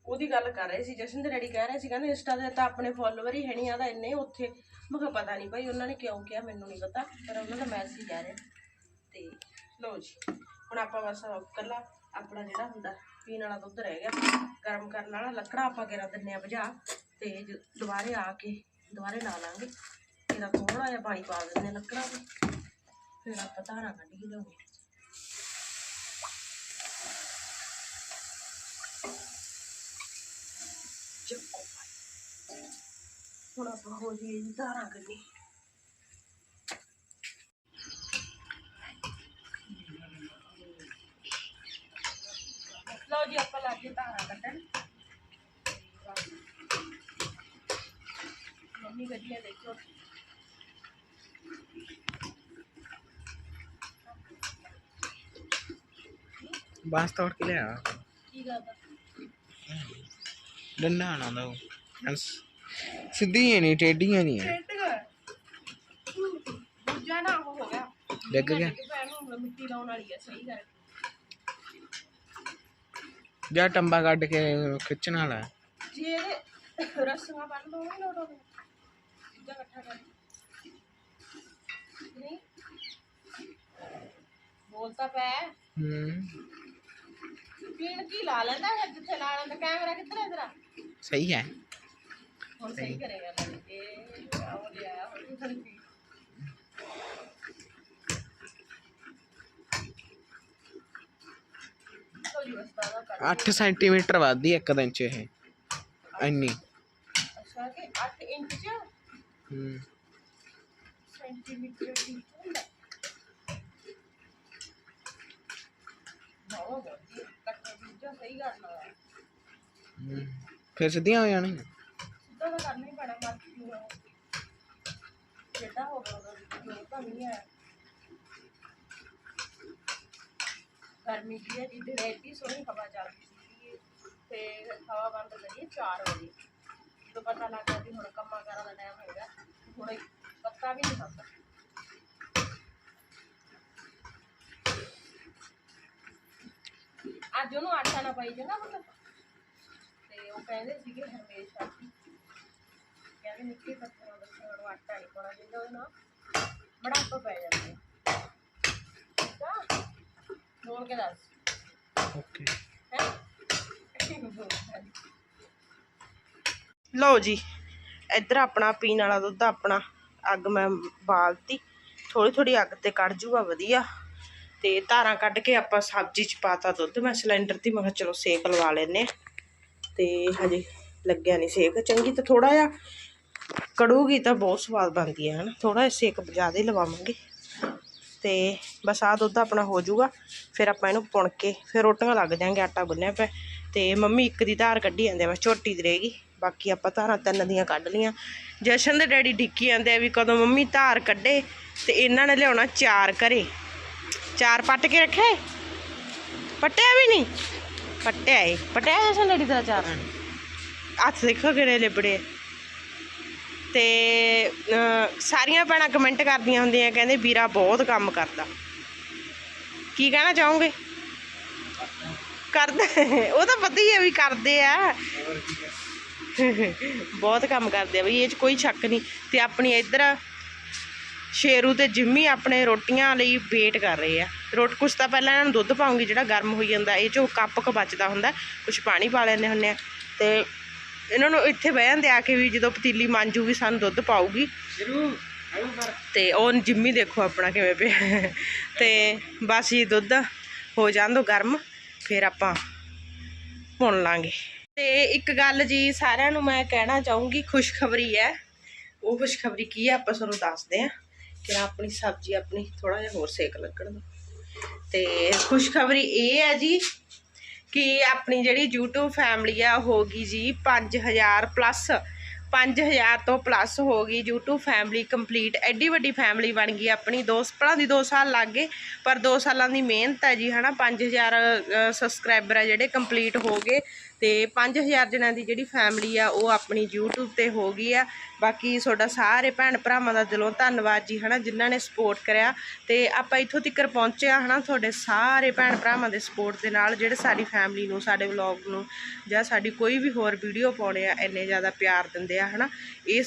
ਉਹਦੀ ਗੱਲ ਕਰ ਰਹੇ ਸੀ, ਜਸ਼ਨ ਦੇ ਡੈਡੀ ਕਹਿ ਰਹੇ ਸੀ, ਕਹਿੰਦੇ ਇੰਸਟਾ ਤੇ ਤਾਂ ਆਪਣੇ ਫੋਲੋਵਰ ਹੀ ਹੈ ਨਹੀਂ ਆਦਾ ਇੰਨੇ ਉੱਥੇ। ਮੈਂ ਕਿਹਾ ਪਤਾ ਨਹੀਂ ਭਾਈ, ਉਹਨਾਂ ਨੇ ਕਿਉਂ ਕਿਹਾ, ਮੈਨੂੰ ਨਹੀਂ ਪਤਾ, ਪਰ ਉਹਨਾਂ ਦਾ ਮੈਸੇਜ ਆ ਰਿਹਾ ਤੇ ਲਓ ਜੀ, ਹੁਣ ਆਪਾਂ ਬਸ ਕੱਲਾ ਆਪਣਾ ਜਿਹੜਾ ਹੁੰਦਾ, ਪੀਣ ਵਾਲਾ ਦੁੱਧ ਰਹਿ ਗਿਆ। ਗਰਮ ਕਰਨ ਵਾਲਾ ਲੱਕੜਾ ਆਪਾਂ ਗਿਰਾ ਦਿੰਨੇ ਆ, ਭਜਾ। ਤੇ ਜ- ਦੁਬਾਰੇ ਆ ਕੇ ਦੁਬਾਰੇ ਲਾ ਲਾਂਗੇ। ਇਹਦਾ ਥੋੜਾ ਜਿਹਾ ਪਾਣੀ ਪਾ ਦਿੰਦੇ ਆ ਲੱਕੜਾਂ ਤੇ ਫਿਰ ਆਪਾਂ ਧਾਰਾਂ ਕੱਢ ਕੇ ਲਿਆਉਂਗੇ ਚੱਕੋ ਭਾਈ। ਹੁਣ ਆਪਾਂ ਹੋ ਜੀ ਧਾਰਾਂ ਕੱਢੀ। ਲਓ ਜੀ, ਆਪਾਂ ਲਾਗੇ ਕੇ ਧਾਰਾਂ ਕੱਢਣ। ਮੰਮੀ ਗੱਡੀਆਂ ਦੇਖੋ। ਬਾਸ ਤੋੜ ਕੇ ਲਿਆ ਕੀ ਕਰਦਾ ਡੰਡਾ ਨਾ ਦੋ ਸਿੱਧੀਆਂ ਨਹੀਂ ਟੇਡੀਆਂ ਨਹੀਂ। ਹੈ ਦੂਜਾ ਨਾ ਉਹ ਹੋ ਗਿਆ। ਡਿੱਗ ਗਿਆ। ਨੂੰ ਮਿੱਟੀ ਲਾਉਣ ਵਾਲੀ ਆ ਸਹੀ ਗੱਲ। ਜਾਂ ਟੰਬਾ ਕੱਢ ਕੇ ਖਿੱਚਣ ਵਾਲਾ। ਹੈ। ਜੇ ਰਸਮਾਂ ਬੰਨ ਦੋ ਲੋੜ ਹੋਵੇ ਸਿੱਧਾ ਇਕੱਠਾ ਕਰ। ਬੋਲਤਾ ਪੈ ਹੂੰ। ਪੀਣ ਕੀ ਲਾ ਲੈਂਦਾ ਹੈ ਜਿੱਥੇ ਲਾ ਲੈਂਦਾ ਕੈਮਰਾ ਕਿੱਧਰ ਹੈ ਤੇਰਾ? ਸਹੀ ਹੈ। ਹੁਣ ਸਹੀ ਕਰੇਗਾ ਲੈ ਇਹ ਆਉ ਲਿਆ ਹੁਣ ਤੂੰ ਪੀ ਤੋ ਜੀ ਬਸ ਬਾਬਾ ਕਰ 8 ਸੈਂਟੀਮੀਟਰ ਵੱਧਦੀ ਇੱਕ ਦਿਨ ਚ ਇਹ। ਇੰਨੀ। ਅੱਛਾ ਕਿ 8 ਇੰਚ ਚ? ਹੂੰ। ਸੈਂਟੀਮੀਟਰ ਦੀ ਹੁੰਦਾ ਬਹੁਤ ਬਹੁਤ ਕੱਟ ਦੂਜਾ ਸਹੀ ਕਰਨਾ ਹੈ ਹੂੰ। ਫਿਰ ਸਿੱਧੀਆਂ ਹੋ ਜਾਣਗੀਆਂ? ਸਿੱਧਾ ਤਾਂ ਕਰਨਾ ਹੀ ਪੈਣਾ ਮਰਜ਼ੀ ਨੂੰ ਹੈ ਜਿੱਦਾਂ ਹੋ ਗਿਆ ਉਹ ਜੋ ਤਾਂ ਨਹੀਂ ਹੈ। ਗਰਮੀ ਦੀ ਹੈ ਜਿੱਦੇ ਰੇਤੀ ਸੋਹਣੀ ਹਵਾ ਚੱਲਦੀ ਸੀ ਤੇ ਹਵਾ ਬੰਦ ਕਰੀ 4 ਵਜੇ। ਜਦੋਂ ਪਤਾ ਲੱਗਾ ਵੀ ਹੁਣ ਕੰਮਾਂ ਕਾਰਾਂ ਦਾ ਟਾਈਮ ਹੋ ਗਿਆ ਹੁਣ ਪੱਤਾ ਵੀ ਨਹੀਂ ਖਾਂਦਾ ਅੱਜ ਉਹਨੂੰ ਆਟਾ ਨਾ ਪਾਈ ਜਨਾ ਪੁੱਤ ਤੇ ਉਹ ਕਹਿੰਦੇ ਸੀਗੇ ਹਰਮੇਸ਼ ਆਜੀ ਕਹਿੰਦੇ ਮਿੱਟੀ ਪੱਥਰਾਂ ਦਾ ਨੂੰ ਆਟਾ ਨਹੀਂ ਪਾਉਣਾ ਜਿੰਦਾ ਉਹ ਨਾ ਬੜਾ ਪੈ ਜਾਂਦੇ। ਆ? ਬੋਲ ਕੇ ਦੱਸ। ਓਕੇ। ਲਓ ਜੀ ਇੱਧਰ ਆਪਣਾ ਪੀਣ ਵਾਲਾ ਦੁੱਧ ਆਪਣਾ ਅੱਗ ਮੈਂ ਬਾਲਤੀ। ਥੋੜੀ ਥੋੜੀ ਅੱਗ ਤੇ ਕੱਢ ਜੂਗਾ ਵਧੀਆ। ਤੇ ਧਾਰਾਂ ਕੱਢ ਕੇ ਆਪਾਂ ਸਬਜ਼ੀ ਚ ਪਾਤਾ ਦੁੱਧ। ਮੈਂ ਸਿਲੰਡਰ ਤੇ ਮੈਂ ਕਿਹਾ ਚਲੋ ਸੇਕ ਲਵਾ ਲੈਨੇ ਆ ਤੇ ਹਜੇ ਲੱਗਿਆ ਨਹੀਂ ਸੇਕ। ਚੰਗੀ ਤਾਂ ਥੋੜਾ ਜਿਹਾ ਕੜੂਗੀ ਤਾਂ ਬਹੁਤ ਸਵਾਦ ਬਣਦੀ ਹੈ, ਹਨਾ? ਥੋੜਾ ਜਿਹਾ ਸੇਕ ਜ਼ਿਆਦਾ ਹੀ ਲਵਾਵਾਂਗੇ। ਤੇ ਬਸ ਆਹ ਦੁੱਧ ਆਪਣਾ ਹੋ ਜਾਊਗਾ। ਫਿਰ ਆਪਾਂ ਇਹਨੂੰ ਪੁਣ ਕੇ ਫਿਰ ਰੋਟੀਆਂ ਲੱਗ ਜਾਾਂਗੇ ਆਟਾ ਗੁੰਨਿਆ ਪਿਆ। ਤੇ ਮੰਮੀ ਇੱਕ ਦੀ ਧਾਰ ਕੱਢੀ ਜਾਂਦੇ ਆ, ਬਸ ਝੋਟੀ ਦੀ ਰਹੇਗੀ ਬਾਕੀ ਆਪਾਂ ਧਾਰਾਂ ਤਿੰਨ ਦੀਆਂ ਕੱਢ ਲੀਆਂ ਜਸ਼ਨ ਦੇ ਡੈਡੀ ਡਿੱਕੀ ਜਾਂਦੇ ਆ ਵੀ ਕਦੋਂ ਮੰਮੀ ਧਾਰ ਕੱਢੇ ਤੇ ਇਹਨਾਂ ਨੇ ਲਿਆਉਣਾ ਚਾਰ ਚਾਰ ਪੱਟ ਕੇ ਰੱਖੇ। ਪੱਟਿਆ ਵੀ ਨਹੀਂ। ਪੱਟਿਆ ਏ। ਪੱਟਿਆ ਜਸ਼ਨ ਡੈਡੀ ਦਾ ਚਾਰ? ਹੱਥ ਦੇਖੋ ਕਿਹੜੇ ਲਿਬੜੇ ਤੇ ਸਾਰੀਆਂ ਭੈਣਾਂ ਕਮੈਂਟ ਕਰਦੀਆਂ ਹੁੰਦੀਆਂ ਕਹਿੰਦੇ ਵੀਰਾ ਬਹੁਤ ਕੰਮ ਕਰਦਾ। ਕੀ ਕਹਿਣਾ ਚਾਹੋਗੇ? ਕਰਦੇ। ਉਹ ਤਾਂ ਪਤਾ ਹੀ ਹੈ ਵੀ ਕਰਦੇ ਆ। ਬਹੁਤ ਕੰਮ ਕਰਦੇ ਆ ਬਈ ਇਹ 'ਚ ਕੋਈ ਸ਼ੱਕ ਨਹੀਂ। ਤੇ ਆਪਣੀ ਇੱਧਰ ਸ਼ੇਰੂ ਤੇ ਜਿੰਮੀ ਆਪਣੇ ਰੋਟੀਆਂ ਲਈ ਵੇਟ ਕਰ ਰਹੇ ਆ। ਰੋਟ ਕੁਛ ਤਾਂ ਪਹਿਲਾਂ ਇਹਨਾਂ ਨੂੰ ਦੁੱਧ ਪਾਉਂਗੀ ਜਿਹੜਾ ਗਰਮ ਹੋਈ ਜਾਂਦਾ ਇਹ 'ਚੋਂ ਕੱਪ ਕ ਬਚਦਾ ਹੁੰਦਾ ਕੁਛ ਪਾਣੀ ਪਾ ਲੈਂਦੇ ਹੁੰਦੇ ਆ। ਤੇ ਇਹਨਾਂ ਨੂੰ ਇੱਥੇ ਬਹਿ ਜਾਂਦੇ ਆ ਕੇ ਵੀ ਜਦੋਂ ਪਤੀਲੀ ਮਾਂਜੂਗੀ ਸਾਨੂੰ ਦੁੱਧ ਪਾਊਗੀ। ਪਰ। ਤੇ ਉਹ ਜਿੰਮੀ ਦੇਖੋ ਆਪਣਾ ਕਿਵੇਂ ਪਿਆ। ਤੇ ਬਸ ਜੀ ਦੁੱਧ ਹੋ ਜਾਂਦੋ ਗਰਮ ਫਿਰ ਆਪਾਂ ਭੁੰਨ ਲਾਂਗੇ। ਤੇ ਇੱਕ ਗੱਲ ਜੀ ਸਾਰਿਆਂ ਨੂੰ ਮੈਂ ਕਹਿਣਾ ਚਾਹੂੰਗੀ ਖੁਸ਼ਖਬਰੀ ਹੈ। ਉਹ ਖੁਸ਼ਖਬਰੀ ਕੀ ਹੈ ਆਪਾਂ ਤੁਹਾਨੂੰ ਦੱਸਦੇ ਹਾਂ। ਕਿ ਆਪਣੀ ਸਬਜ਼ੀ ਆਪਣੀ ਥੋੜਾ ਜਿਹਾ ਹੋਰ ਸੇਕ ਲੱਗਣ ਦੋ ਤੇ ਖੁਸ਼ਖਬਰੀ ਇਹ ਹੈ ਜੀ ਕਿ ਆਪਣੀ ਜਿਹੜੀ YouTube ਫੈਮਿਲੀ ਆ, ਉਹ ਹੋ ਗਈ ਜੀ 5000 ਪਲੱਸ 5000 ਤੋਂ ਪਲੱਸ ਹੋ ਗਈ। YouTube ਫੈਮਿਲੀ ਕੰਪਲੀਟ ਐਡੀ ਵੱਡੀ ਫੈਮਿਲੀ ਬਣ ਗਈ ਆਪਣੀ ਦੋ ਭਲਾਂ ਦੀ 2 ਸਾਲ ਲੱਗ ਗਏ, ਪਰ 2 ਸਾਲਾਂ ਦੀ ਮਿਹਨਤ ਹੈ ਜੀ, ਹਨਾ? 5000 ਸਬਸਕ੍ਰਾਈਬਰ ਆ ਜਿਹੜੇ ਕੰਪਲੀਟ ਹੋ ਗਏ ਤੇ 5000 ਜਣਾਂ ਦੀ ਜਿਹੜੀ ਫੈਮਿਲੀ ਆ, ਉਹ ਆਪਣੀ YouTube ਤੇ ਹੋ ਗਈ ਆ। ਬਾਕੀ ਤੁਹਾਡਾ ਸਾਰੇ ਭੈਣ ਭਰਾਵਾਂ ਦਾ ਦਿਲੋਂ ਧੰਨਵਾਦ ਜੀ, ਹਨਾ? ਜਿਨ੍ਹਾਂ ਨੇ ਸਪੋਰਟ ਕਰਿਆ ਤੇ ਆਪਾਂ ਇੱਥੋਂ ਤੱਕ ਪਹੁੰਚਿਆ ਆ, ਹਨਾ? ਤੁਹਾਡੇ ਸਾਰੇ ਭੈਣ ਭਰਾਵਾਂ ਦੇ ਸਪੋਰਟ ਦੇ ਨਾਲ ਜਿਹੜੇ ਸਾਡੀ ਫੈਮਿਲੀ ਨੂੰ, ਸਾਡੇ ਵਲੌਗ ਨੂੰ ਜਾਂ ਸਾਡੀ ਕੋਈ ਵੀ ਹੋਰ ਵੀਡੀਓ ਪਾਉਣੇ ਆ, ਇੰਨੇ ਜ਼ਿਆਦਾ ਪਿਆਰ ਦਿੰਦੇ ਆ। ਹਨਾ? ਇਹ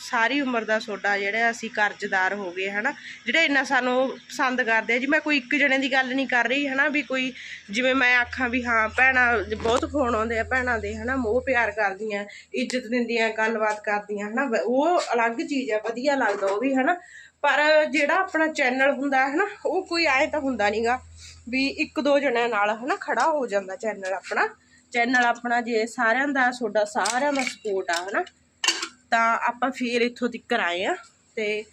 ਸਾਰੀ ਉਮਰ ਦਾ ਤੁਹਾਡਾ ਜਿਹੜਾ ਅਸੀਂ ਕਰਜ਼ਦਾਰ ਹੋ ਗਏ, ਹਨਾ? ਜਿਹੜੇ ਇੰਨਾ ਸਾਨੂੰ ਪਸੰਦ ਕਰਦੇ ਆ ਜੀ। ਮੈਂ ਕੋਈ ਇੱਕ ਜਣੇ ਦੀ ਗੱਲ ਨਹੀਂ ਕਰ ਰਹੀ, ਹਨਾ? ਵੀ ਕੋਈ ਜਿਵੇਂ ਮੈਂ ਆਖਾਂ ਵੀ ਹਾਂ, ਭੈਣਾਂ ਬਹੁਤ ਫੋਨ ਆਉਂਦੇ ਆ ਭੈਣਾਂ ਦੇ, ਹਨਾ? ਮੋਹ ਪਿਆਰ ਕਰਦੀਆਂ, ਇੱਜ਼ਤ ਦਿੰਦੀਆਂ, ਗੱਲਬਾਤ ਕਰਦੀਆਂ, ਹਨਾ? ਉਹ ਅਲੱਗ ਚੀਜ਼ ਆ, ਵਧੀਆ ਲੱਗਦਾ ਉਹ ਵੀ, ਹਨਾ? ਪਰ ਜਿਹੜਾ ਆਪਣਾ ਚੈਨਲ ਹੁੰਦਾ ਹੈ ਨਾ ਉਹ ਕੋਈ ਆਏ ਤਾਂ ਹੁੰਦਾ ਨਹੀਂਗਾ ਵੀ ਇੱਕ ਦੋ ਜਣਿਆਂ ਨਾਲ, ਹਨਾ? ਖੜਾ ਹੋ ਜਾਂਦਾ ਚੈਨਲ ਆਪਣਾ। ਚੈਨਲ ਆਪਣਾ ਜੇ ਸਾਰਿਆਂ ਦਾ, ਤੁਹਾਡਾ ਸਾਰਿਆਂ ਦਾ ਸਪੋਰਟ ਆ, ਹਨਾ? ਤਾਂ ਆਪਾਂ ਫੇਰ ਇੱਥੋਂ ਤੱਕ ਆਏ ਆ ਤੇ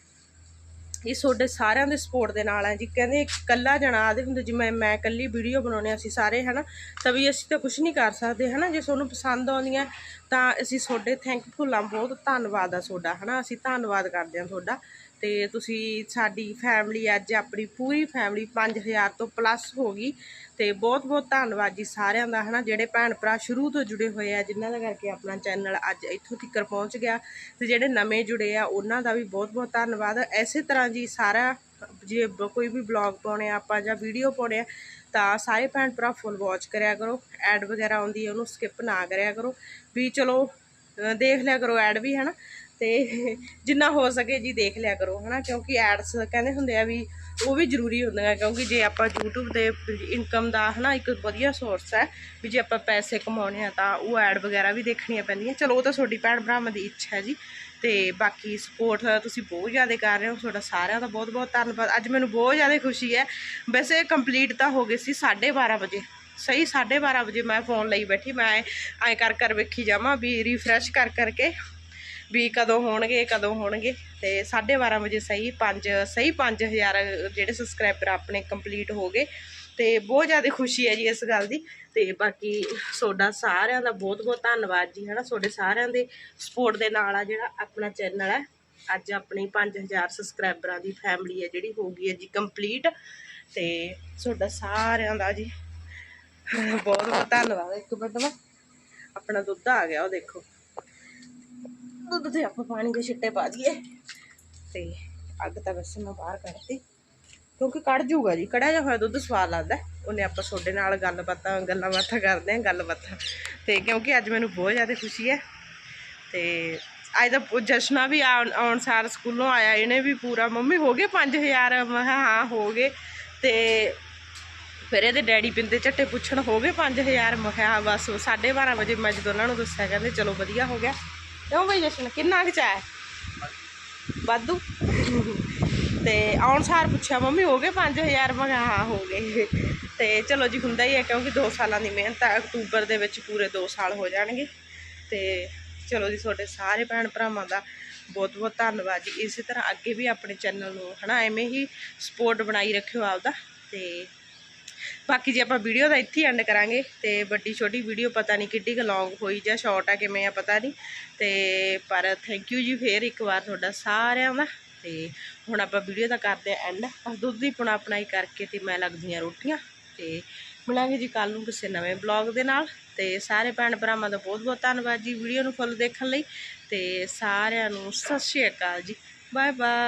ਇਹ ਤੁਹਾਡੇ ਸਾਰਿਆਂ ਦੇ ਸਪੋਰਟ ਦੇ ਨਾਲ ਹੈ ਜੀ। ਕਹਿੰਦੇ ਇਕੱਲਾ ਜਣਾ ਆਦੇ ਹੁੰਦੇ, ਜਿਵੇਂ ਮੈਂ ਇਕੱਲੀ ਵੀਡੀਓ ਬਣਾਉਣੇ ਅਸੀਂ ਸਾਰੇ, ਹਨਾ? ਤਾਂ ਵੀ ਅਸੀਂ ਤਾਂ ਕੁਝ ਨਹੀਂ ਕਰ ਸਕਦੇ, ਹਨਾ? ਜੇ ਤੁਹਾਨੂੰ ਪਸੰਦ ਆਉਂਦੀਆਂ, ਤਾਂ ਅਸੀਂ ਤੁਹਾਡੇ ਥੈਂਕਫੁਲ ਆ ਬਹੁਤ, ਧੰਨਵਾਦ ਆ ਤੁਹਾਡਾ, ਹਨਾ? ਅਸੀਂ ਧੰਨਵਾਦ ਕਰਦੇ ਹਾਂ ਤੁਹਾਡਾ। ਤੇ ਤੁਸੀਂ ਸਾਡੀ ਫੈਮਿਲੀ ਅੱਜ ਆਪਣੀ ਪੂਰੀ ਫੈਮਿਲੀ 5000 ਤੋਂ ਪਲੱਸ ਹੋ ਗਈ। ਤੇ ਬਹੁਤ ਬਹੁਤ ਧੰਨਵਾਦ ਜੀ ਸਾਰਿਆਂ ਦਾ, ਹਨਾ? ਜਿਹੜੇ ਭੈਣ ਭਰਾ ਸ਼ੁਰੂ ਤੋਂ ਜੁੜੇ ਹੋਏ ਆ, ਜਿਨ੍ਹਾਂ ਦਾ ਕਰਕੇ ਆਪਣਾ ਚੈਨਲ ਅੱਜ ਇੱਥੋਂ ਤੱਕ ਪਹੁੰਚ ਗਿਆ ਤੇ ਜਿਹੜੇ ਨਵੇਂ ਜੁੜੇ ਆ, ਉਹਨਾਂ ਦਾ ਵੀ ਬਹੁਤ ਬਹੁਤ ਧੰਨਵਾਦ। ਐਸੇ ਤਰ੍ਹਾਂ ਜੀ ਸਾਰਾ ਜੇ ਕੋਈ ਵੀ ਬਲੌਗ ਪਾਉਣੇ ਆ, ਆਪਾਂ ਜਾਂ ਵੀਡੀਓ ਪਾਉਣੇ ਆ, ਤਾਂ ਸਾਰੇ ਭੈਣ ਭਰਾ ਫੁੱਲ ਵਾਚ ਕਰਿਆ ਕਰੋ। ਐਡ ਵਗੈਰਾ ਆਉਂਦੀ ਹੈ ਉਹਨੂੰ ਸਕਿਪ ਨਾ ਕਰਿਆ ਕਰੋ। ਵੀ ਚਲੋ ਦੇਖ ਲਿਆ ਕਰੋ ਐਡ ਵੀ, ਹਨਾ? ਤੇ ਜਿੰਨਾ ਹੋ ਸਕੇ ਜੀ ਦੇਖ ਲਿਆ ਕਰੋ, ਹਨਾ? ਕਿਉਂਕਿ ਐਡਸ ਕਹਿੰਦੇ ਹੁੰਦੇ ਆ ਵੀ ਉਹ ਵੀ ਜ਼ਰੂਰੀ ਹੁੰਦੀਆਂ ਕਿਉਂਕਿ ਜੇ ਆਪਾਂ YouTube ਤੇ ਇਨਕਮ ਦਾ ਹਨਾ ਇੱਕ ਵਧੀਆ ਸੋਰਸ ਹੈ, ਵੀ ਜੇ ਆਪਾਂ ਪੈਸੇ ਕਮਾਉਣੇ ਆ ਤਾਂ ਉਹ ਐਡ ਵਗੈਰਾ ਵੀ ਦੇਖਣੀਆਂ ਪੈਂਦੀਆਂ। ਚਲੋ, ਉਹ ਤਾਂ ਤੁਹਾਡੀ ਭੈਣ ਭਰਾਵਾਂ ਦੀ ਇੱਛਾ ਹੈ ਜੀ। ਤੇ ਬਾਕੀ ਸਪੋਰਟ ਤੁਸੀਂ ਬਹੁਤ ਜ਼ਿਆਦਾ ਕਰ ਰਹੇ ਹੋ, ਤੁਹਾਡਾ ਸਾਰਿਆਂ ਦਾ ਬਹੁਤ ਬਹੁਤ ਧੰਨਵਾਦ। ਅੱਜ ਮੈਨੂੰ ਬਹੁਤ ਜ਼ਿਆਦਾ ਖੁਸ਼ੀ ਹੈ। ਵੈਸੇ ਕੰਪਲੀਟ ਤਾਂ ਹੋ ਗਏ ਸੀ 12:30 ਵਜੇ। ਸਹੀ 12:30 ਵਜੇ ਮੈਂ ਫੋਨ ਲਈ ਬੈਠੀ, ਮੈਂ ਐ ਕਰ ਕਰ ਵੇਖੀ ਜਾਵਾਂ, ਵੀ ਰੀਫਰੈਸ਼ ਕਰ ਕਰਕੇ ਵੀ ਕਦੋਂ ਹੋਣਗੇ ਕਦੋਂ ਹੋਣਗੇ। ਤੇ 12:30 ਵਜੇ ਸਹੀ 5 ਸਹੀ 5000 ਜਿਹੜੇ ਸਬਸਕ੍ਰਾਈਬਰ ਆਪਣੇ ਕੰਪਲੀਟ ਹੋ ਗਏ। ਤੇ ਬਹੁਤ ਜ਼ਿਆਦਾ ਖੁਸ਼ੀ ਹੈ ਜੀ ਇਸ ਗੱਲ ਦੀ। ਤੇ ਬਾਕੀ ਤੁਹਾਡਾ ਸਾਰਿਆਂ ਦਾ ਬਹੁਤ ਬਹੁਤ ਧੰਨਵਾਦ ਜੀ, ਹਨਾ। ਤੁਹਾਡੇ ਸਾਰਿਆਂ ਦੇ ਸਪੋਰਟ ਦੇ ਨਾਲ ਆ ਜਿਹੜਾ ਆਪਣਾ ਚੈਨਲ ਹੈ। ਅੱਜ ਆਪਣੀ 5000 ਸਬਸਕ੍ਰਾਈਬਰਾਂ ਦੀ ਫੈਮਿਲੀ ਹੈ ਜਿਹੜੀ, ਹੋ ਗਈ ਹੈ ਜੀ ਕੰਪਲੀਟ ਤੇ ਤੁਹਾਡਾ ਸਾਰਿਆਂ ਦਾ ਜੀ, ਬਹੁਤ ਬਹੁਤ ਧੰਨਵਾਦ। ਇੱਕ ਮਿੰਟ ਨਾ, ਆਪਣਾ ਦੁੱਧ ਆ ਗਿਆ, ਉਹ ਦੇਖੋ। ਦੁੱਧ ਤੇ ਆਪਾਂ ਪਾਣੀ ਦੇ ਛਿੱਟੇ ਪਾ ਦਈਏ। ਤੇ ਅੱਗ ਤਾਂ ਵੈਸੇ ਮੈਂ ਬਾਹਰ ਕੱਢਤੀ। ਕਿਉਂਕਿ ਕੱਢ ਜੂਗਾ ਜੀ ਕੜਾ ਜਿਹਾ ਹੋਇਆ ਦੁੱਧ ਸਵਾਦ ਲੱਗਦਾ ਉਹਨੇ ਆਪਾਂ ਤੁਹਾਡੇ ਨਾਲ ਗੱਲ ਬਾਤਾਂ ਗੱਲਾਂ ਬਾਤਾਂ ਕਰਦੇ ਹਾਂ, ਗੱਲਬਾਤਾਂ। ਤੇ ਕਿਉਂਕਿ ਅੱਜ ਮੈਨੂੰ ਬਹੁਤ ਜ਼ਿਆਦਾ ਖੁਸ਼ੀ ਹੈ। ਤੇ ਅੱਜ ਦਾ ਪੁ- ਜਸ਼ਨਾ ਵੀ ਆਉਣ ਸਾਰ ਸਕੂਲੋਂ ਆਇਆ, ਇਹਨੇ ਵੀ ਪੂਰਾ, ਮੰਮੀ ਹੋ ਗਏ 5000 ਮੈਂ ਕਿਹਾ, ਹਾਂ, ਹੋ ਗਏ। ਤੇ ਫਿਰ ਇਹਦੇ ਡੈਡੀ ਪਿੰਦੇ ਝੱਟੇ ਪੁੱਛਣ, ਹੋ ਗਏ 5000 ਮੈਂ ਕਿਹਾ, ਹਾਂ, ਬਸ 12:30 ਵਜੇ ਮੈਂ ਜਦੋਂ ਉਹਨਾਂ ਨੂੰ ਦੱਸਿਆ, ਕਹਿੰਦੇ, ਚਲੋ ਵਧੀਆ ਹੋ ਗਿਆ। ਕਿਉਂ ਬਈ ਜਸ਼ਨ? ਕਿੰਨਾ ਕੁ ਚਾਹ ਵਾਧੂ? ਤੇ ਆਉਣ ਸਾਰ ਪੁੱਛਿਆ, ਮੰਮੀ, ਹੋ ਗਏ 5000 ਮੈਂ ਹਾਂ, ਹੋ ਗਏ। ਤੇ ਚਲੋ ਜੀ, ਹੁੰਦਾ ਹੀ ਹੈ ਕਿਉਂਕਿ 2 ਸਾਲਾਂ ਦੀ ਮਿਹਨਤ ਹੈ, ਅਕਤੂਬਰ ਦੇ ਵਿੱਚ ਪੂਰੇ 2 ਸਾਲ ਹੋ ਜਾਣਗੇ। ਤੇ ਚਲੋ ਜੀ, ਤੁਹਾਡੇ ਸਾਰੇ ਭੈਣ ਭਰਾਵਾਂ ਦਾ ਬਹੁਤ ਬਹੁਤ ਧੰਨਵਾਦ ਜੀ। ਇਸੇ ਤਰ੍ਹਾਂ ਅੱਗੇ ਵੀ ਆਪਣੇ ਚੈਨਲ ਨੂੰ, ਹਨਾ, ਐਵੇਂ ਹੀ ਸਪੋਰਟ ਬਣਾਈ ਰੱਖਿਓ ਆਪਦਾ। ਤੇ ਬਾਕੀ ਜੀ ਆਪਾਂ ਵੀਡੀਓ ਦਾ ਇੱਥੇ ਐਂਡ ਕਰਾਂਗੇ, ਤੇ ਵੱਡੀ ਛੋਟੀ ਵੀਡੀਓ ਪਤਾ ਨਹੀਂ ਕਿੱਡੀ ਕੁ ਲੌਂਗ ਹੋਈ ਜਾਂ ਸ਼ਾਰਟ ਆ, ਕਿਵੇਂ ਆ ਪਤਾ ਨਹੀਂ। ਤੇ ਪਰ ਥੈਂਕ ਯੂ ਜੀ ਫੇਰ ਇੱਕ ਵਾਰ ਤੁਹਾਡਾ ਸਾਰਿਆਂ ਦਾ। ਤੇ ਹੁਣ ਆਪਾਂ ਵੀਡੀਓ ਦਾ ਕਰਦੇ ਆ ਐਂਡ ਦੁੱਧ ਦੀ ਪੁਣਾ ਆਪਣਾਈ ਕਰਕੇ ਤੇ ਮੈਂ ਲੱਗਦੀਆਂ ਰੋਟੀਆਂ। ਤੇ ਮਿਲਾਂਗੇ ਜੀ ਕੱਲ ਨੂੰ ਕਿਸੇ ਨਵੇਂ ਬਲੌਗ ਦੇ ਨਾਲ। ਤੇ ਸਾਰੇ ਭੈਣ ਭਰਾਵਾਂ ਦਾ ਬਹੁਤ ਬਹੁਤ ਧੰਨਵਾਦ ਜੀ ਵੀਡੀਓ ਨੂੰ ਫੁੱਲ ਦੇਖਣ ਲਈ। ਤੇ ਸਾਰਿਆਂ ਨੂੰ ਸਤਿ ਸ਼੍ਰੀ ਅਕਾਲ ਜੀ। Bye bye